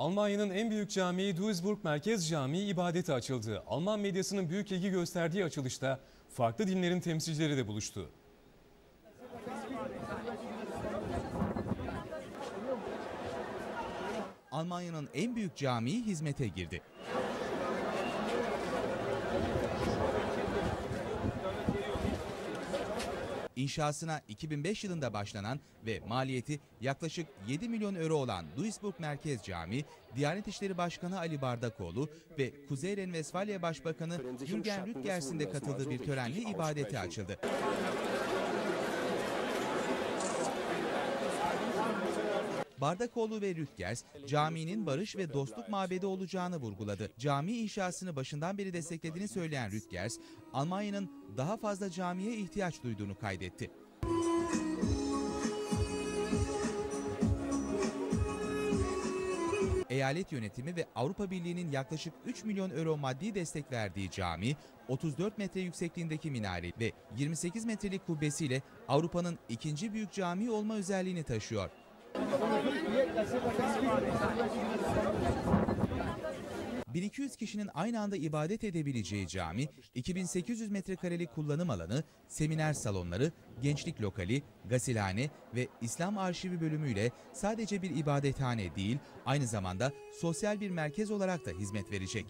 Almanya'nın en büyük camii Duisburg Merkez Camii ibadete açıldı. Alman medyasının büyük ilgi gösterdiği açılışta farklı dinlerin temsilcileri de buluştu. Almanya'nın en büyük camii hizmete girdi. İnşasına 2005 yılında başlanan ve maliyeti yaklaşık 7 milyon euro olan Duisburg Merkez Camii, Diyanet İşleri Başkanı Ali Bardakoğlu ve Kuzey Renvesfalya Başbakanı Jürgen Rüttgers'in de katıldığı bir törenle ibadete açıldı. Bardakoğlu ve Rüttgers caminin barış ve dostluk mabedi olacağını vurguladı. Cami inşasını başından beri desteklediğini söyleyen Rüttgers, Almanya'nın daha fazla camiye ihtiyaç duyduğunu kaydetti. Eyalet yönetimi ve Avrupa Birliği'nin yaklaşık 3 milyon euro maddi destek verdiği cami, 34 metre yüksekliğindeki minare ve 28 metrelik kubbesiyle Avrupa'nın ikinci büyük camii olma özelliğini taşıyor. ...1200 kişinin aynı anda ibadet edebileceği cami, 2800 metrekarelik kullanım alanı, seminer salonları, gençlik lokali, gasilhane ve İslam arşivi bölümüyle sadece bir ibadethane değil, aynı zamanda sosyal bir merkez olarak da hizmet verecek.